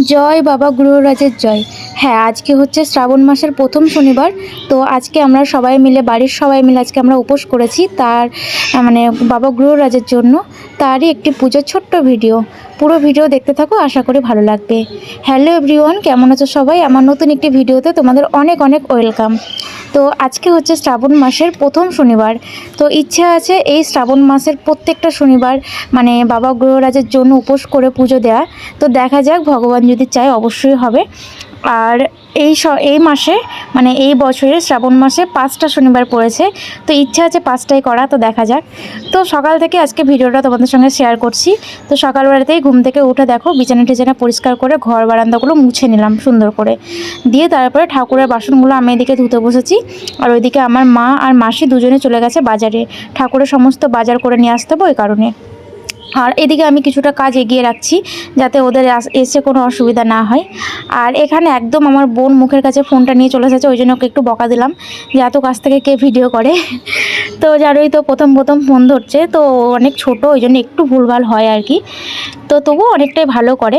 জয় বাবা গুরুরাজের জয়। হ্যাঁ আজকে হচ্ছে শ্রাবণ মাসের প্রথম শনিবার, তো আজকে আমরা সবাই মিলে, বাড়ির সবাই মিলে আজকে আমরা উপোস করেছি তার মানে বাবা গৃহরাজের জন্য, তারই একটি পুজোর ছোট্ট ভিডিও। পুরো ভিডিও দেখতে থাকো, আশা করি ভালো লাগবে। হ্যালো এভরিওয়ান, কেমন আছো সবাই? আমার নতুন একটি ভিডিওতে তোমাদের অনেক অনেক ওয়েলকাম। তো আজকে হচ্ছে শ্রাবণ মাসের প্রথম শনিবার, তো ইচ্ছা আছে এই শ্রাবণ মাসের প্রত্যেকটা শনিবার মানে বাবা গ্রহরাজের জন্য উপোস করে পুজো দেওয়া তো দেখা যাক, ভগবান যদি চায় অবশ্যই হবে। আর এই এই মাসে মানে এই বছরে শ্রাবণ মাসে পাঁচটা শনিবার পড়েছে। তো ইচ্ছা আছে পাঁচটাই করা, তো দেখা যাক। তো সকাল থেকে আজকে ভিডিওটা তোমাদের সঙ্গে শেয়ার করছি। তো সকালবেলাতেই ঘুম থেকে উঠে দেখো বিছানা টিছানা পরিষ্কার করে ঘর বারান্দাগুলো মুছে নিলাম সুন্দর করে। দিয়ে তারপরে ঠাকুরের বাসনগুলো আমি এদিকে ধুতে বসেছি। আর ওইদিকে আমার মা আর মাসি দুজনে চলে গেছে বাজারে। ঠাকুরের সমস্ত বাজার করে নিয়ে আসতে হবে ওই কারণে। আর এদিকে আমি কিছুটা কাজ এগিয়ে রাখছি যাতে ওদের এসে কোনো অসুবিধা না হয়। আর এখানে একদম আমার বোন মুখের কাছে ফোনটা নিয়ে চলে এসেছে, ওই জন্য ওকে একটু বকা দিলাম যে এত কাছ থেকে কে ভিডিও করে। তো জানোই তো প্রথম প্রথম ফোন ধরছে, তো অনেক ছোট, ওই জন্য একটু ভুলভাল হয় আর কি। তো তবুও অনেকটাই ভালো করে।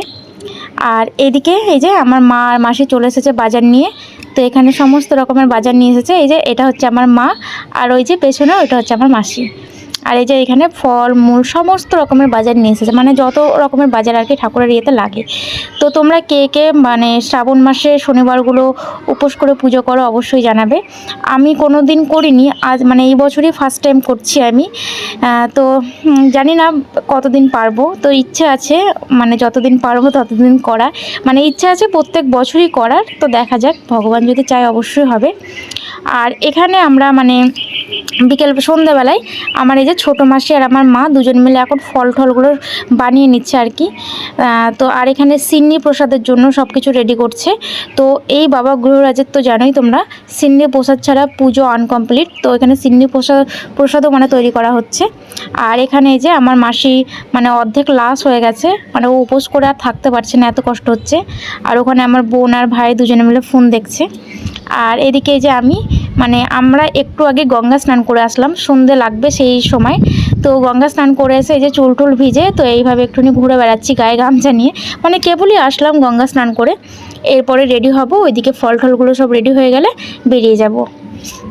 আর এদিকে এই যে আমার মা আর মাসি চলে এসেছে বাজার নিয়ে, তো এখানে সমস্ত রকমের বাজার নিয়ে এসেছে। এই যে এটা হচ্ছে আমার মা, আর ওই যে পেছনে ওইটা হচ্ছে আমার মাসি। আর এই যে এখানে ফল, মূল সমস্ত রকমের বাজার নিয়ে এসেছে। মানে যত রকমের বাজার আর কি ঠাকুরের ইয়েতে লাগে। তো তোমরা কে কে মানে শ্রাবণ মাসে শনিবারগুলো উপোস করে পুজো করো অবশ্যই জানাবে। আমি কোনো দিন করিনি, আজ মানে এই বছরই ফার্স্ট টাইম করছি আমি। তো জানি না কতদিন পারব। তো ইচ্ছে আছে মানে যতদিন পারব ততদিন করা মানে ইচ্ছা আছে প্রত্যেক বছরই করার। তো দেখা যাক, ভগবান যদি চায় অবশ্যই হবে। আর এখানে আমরা মানে বিকেল সন্ধ্যাবেলায় আমার এই যে ছোটো মাসি আর আমার মা দুজন মিলে এখন ফল টলগুলো বানিয়ে নিচ্ছে আর কি। তো আর এখানে সিন্নি প্রসাদের জন্য সব কিছু রেডি করছে। তো এই বাবা গৃহরাজের তো জানোই তোমরা, সিন্নি প্রসাদ ছাড়া পুজো আনকমপ্লিট তো এখানে সিন্নি প্রসাদ, প্রসাদও মানে তৈরি করা হচ্ছে। আর এখানে এই যে আমার মাসি মানে অর্ধেক লাশ হয়ে গেছে মানে ও উপোস করে আর থাকতে পারছে না, এত কষ্ট হচ্ছে। আর ওখানে আমার বোন আর ভাই দুজনে মিলে ফোন দেখছে। আর এদিকে যে আমি মানে আমরা একটু আগে গঙ্গা স্নান করে আসলাম, সন্ধে লাগবে সেই সময়। তো গঙ্গা স্নান করে এসে এই যে চুল টুল ভিজে, তো এইভাবে একটুখানি ঘুরে বেড়াচ্ছি, গায়ে গামছা নিয়ে। মানে কেবলই আসলাম গঙ্গা স্নান করে। এরপরে রেডি হব, ওইদিকে ফল টলগুলো সব রেডি হয়ে গেলে বেরিয়ে যাব।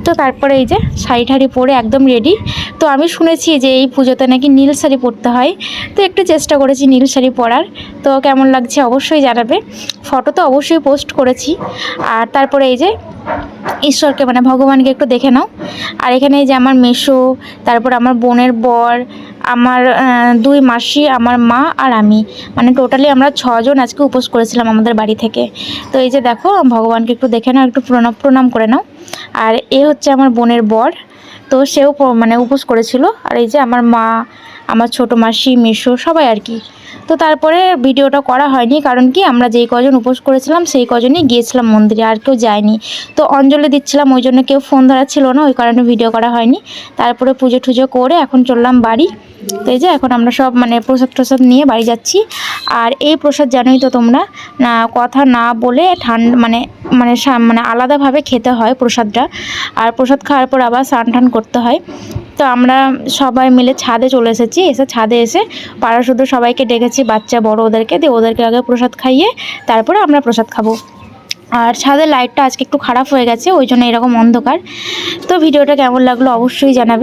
তো তারপরে এই যে শাড়ি ঠাড়ি পরে একদম রেডি। তো আমি শুনেছি যে এই পুজোতে নাকি নীল শাড়ি পরতে হয়। তো একটু চেষ্টা করেছি নীল শাড়ি পরার। তো কেমন লাগছে অবশ্যই জানাবে। ফটো তো অবশ্যই পোস্ট করেছি। আর তারপরে এই যে ঈশ্বরকে মানে ভগবানকে একটু দেখে নাও। আর এখানে এই যে আমার মেশো তারপর আমার বোনের বর, আমার দুই মাসি, আমার মা আর আমি। মানে টোটালি আমরা ছজন আজকে উপোস করেছিলাম আমাদের বাড়ি থেকে। তো এই যে দেখো, ভগবানকে একটু দেখে নাও, একটু প্রণাম প্রণাম করে নাও। আর এ হচ্ছে আমার বোনের বর। তো সেও মানে উপোস করেছিল। আর এই যে আমার মা, আমার ছোট মাসি, মেশো, সবাই আর কি। তো তারপরে ভিডিওটা করা হয়নি, কারণ কি আমরা যেই কজন উপোস করেছিলাম, সেই কজনই গিয়েছিলাম মন্দিরে, আর কেউ যায়নি। তো অঞ্জলি দিচ্ছিলাম, ওই জন্য কেউ ফোন ধরা ছিল না, ওই কারণে ভিডিও করা হয়নি। তারপরে পুজো টুজো করে এখন চললাম বাড়ি। তো এই যে এখন আমরা সব মানে প্রসাদ টসাদ নিয়ে বাড়ি যাচ্ছি। আর এই প্রসাদ জানোই তো তোমরা, না কথা না বলে ঠান্ডা মানে মানে মানে আলাদাভাবে খেতে হয় প্রসাদটা। আর প্রসাদ খাওয়ার পর আবার স্নান টান করতে হয়। তো আমরা সবাই মিলে ছাদে চলে এসেছি। এসে ছাদে এসে পাড়া শুধু সবাইকে ডেকেছি, বাচ্চা বড় ওদেরকে, দিয়ে ওদেরকে আগে প্রসাদ খাইয়ে তারপরে আমরা প্রসাদ খাব। আর ছাদের লাইটটা আজকে একটু খারাপ হয়ে গেছে, ওই জন্য এরকম অন্ধকার। তো ভিডিওটা কেমন লাগল অবশ্যই জানাবে।